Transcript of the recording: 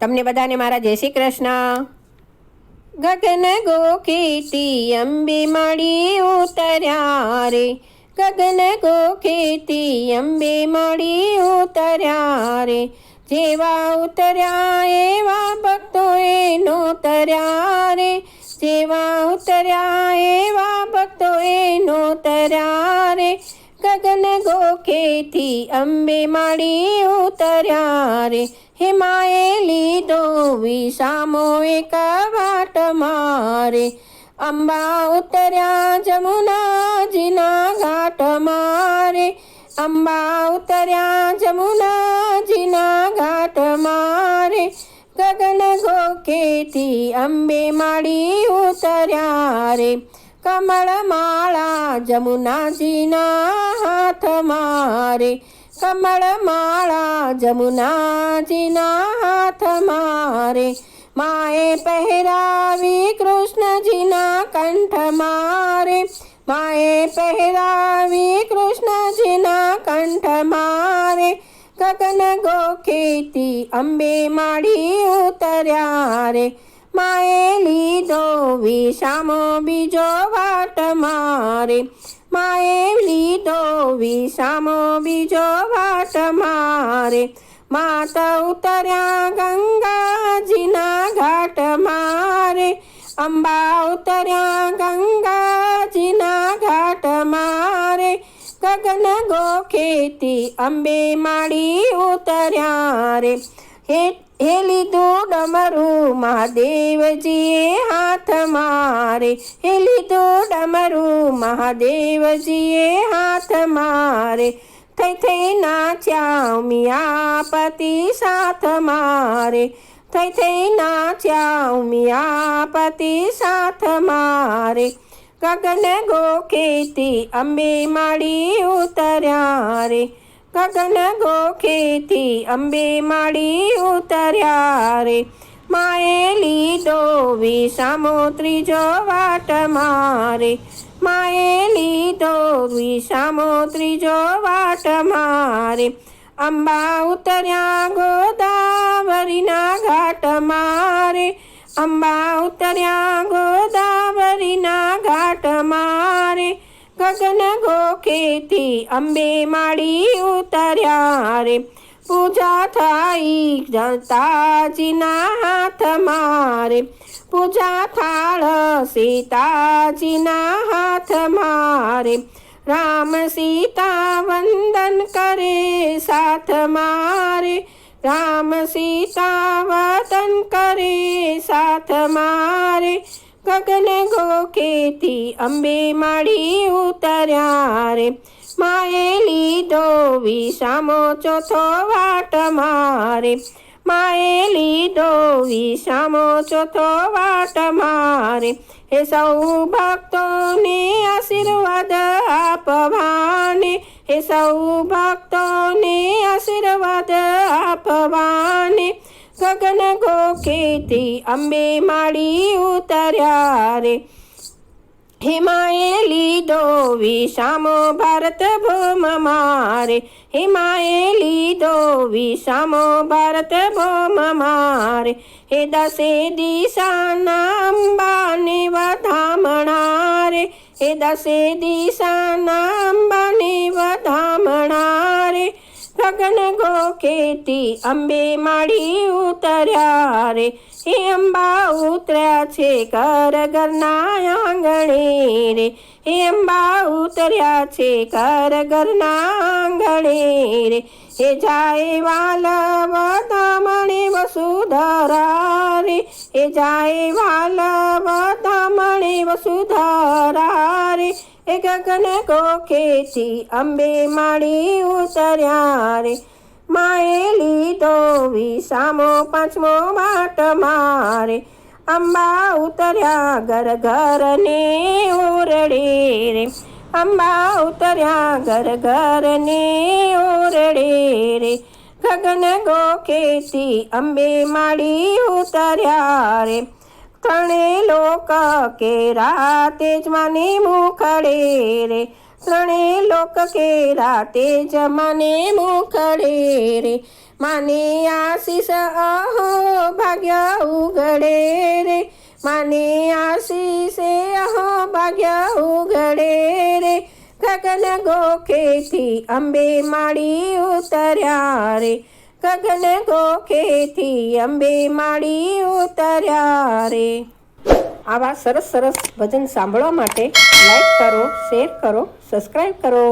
તમને બધાને મારા જય શ્રી કૃષ્ણ. ગગન ગોખેતી અંબે માળી ઉતર્યા રે. ગગન ગોખેતી અંબે માળી ઉતર્યા રે. જેવા ઉતર્યા એવા ભક્તો એનો તર્યા રે. જેવા ઉતર્યા એવા ભક્તો એનો તર્યા રે. ગગન ગોખેથી અંબે માળી ઉતર્યા રે. હિમાએ લીધો વિસામો એક વાટ મારે. અંબા ઉતર્યા જમુનાજીના ઘાટ મારે. અંબા ઉતર્યા જમુનાજીના ઘાટ મારે. ગગન ગોખેથી અંબે માળી ઉતર્યા રે. કમળ માળા જમુનાજીના હાથ મારે. કમળ માળા જમુનાજીના હાથ મારે. માએ પહેરાવી કૃષ્ણજીના કંઠ મારે. માએ પહેરાવી કૃષ્ણજીના કંઠ મારે. ગગન ગોખેતી અંબે માડી ઉતર્યા રે. માએ લીધો વિષામો બીજો વાટ મારે. માએ લીધો વિષામો બીજો વાટ મારે. માતા ઉતર્યા ગંગાજીના ઘાટ મારે. અંબા ઉતર્યા ગંગાજીના ઘાટ મારે. ગગન ગોખેતી અંબે માડી ઉતર્યા રે. હે હે લીધું ડમરું મહાદેવજીએ હાથ મારે. હે લીધું ડમરું મહાદેવજીએ હાથ મારે. થઈ થઈ નાચ્યા મિયાપતિ સાથ મારે. થઈ થઈ નાચ્યા મિયાપતિ સાથ મારે. ગગન ગોખેતી અંબે માળી ઉતર્યા રે. ગગન ગોખેથી અંબે માળી ઉતર્યા રે. માએ લીધો વિષામો ત્રીજો વાટ મારે. માએ લીધો વિષામો ત્રીજો વાટ મારે. અંબા ઉતર્યા ગોદાવરીના ઘાટ મારે. અંબા ઉતર્યા ગોદાવરીના ઘાટ મારે ગગન ગોખેથી અંબે માળી ઉતર્યા રે. પૂજા થઈ જતાજીના હાથ મારે પૂજા થાળ સીતાજીના હાથ મારે રામ સીતા વંદન કરે સાથ મારે રામ સીતા વતન કરે સાથ મારે ગગન ગોખેથી અંબે માડી ઉતર્યા રે. માએ લીધો વિષામો ચોથો વાટ મારે. માએ લીધો વિષામો ચોથો વાટ મારે. હે સૌ ભક્તોને આશીર્વાદ આપવાને. હે સૌ ભક્તોને આશીર્વાદ આપવાને. ગગન ગોખેથી અંબે માળી ઉતર્યા રે. હિમાએ લીધો વિષામો ભારત ભૂમ મારે હિમાએ લીધો વિષામો ભારત ભૂમ મારે હે દસે દિશાના અંબાને વધામણા રે હે દસે દિશાના અંબાને ગગન ગોખેતી અંબે માળી ઉતર્યા રે હે અંબા ઉતર્યા છે, ઘર ઘરના આંગણે રે હે અંબા ઉતર્યા છે, ઘર ઘરના આંગણે રે હે જાય વાલ વધામણે વસુધરા રે હે જાય વાલ વધામણે વસુધરા રે એ ગગન ગોખેથી અંબે માડી ઉતર્યા રે. માએ લીધો વિસામો, પાંચમો માટ મારે. અંબા ઉતર્યા ઘર ઘર ને ઓરડે રે. અંબા ઉતર્યા ઘર ઘર ને ઓરડે રે. ગગન ગોખેથી અંબે માડી ઉતર્યા રે. ત્રણે લોક કે રાતે જમાને મને મુખડે રે. ત્રણે લોક કે રાતે જમાને મને મુખડે રે. માને આશીષ અહો ભાગ્ય ઉગડે રે. માને આશીષે અહો ભાગ્ય ઉગડે રે. ગગન ગોખેથી અંબે માળી ઉતર્યા રે. ગગન ગોખેથી અંબે માડી ઉતર્યા રે. આવા સરસ સરસ ભજન સાંભળવા માટે લાઈક કરો શેર કરો સબસ્ક્રાઈબ કરો.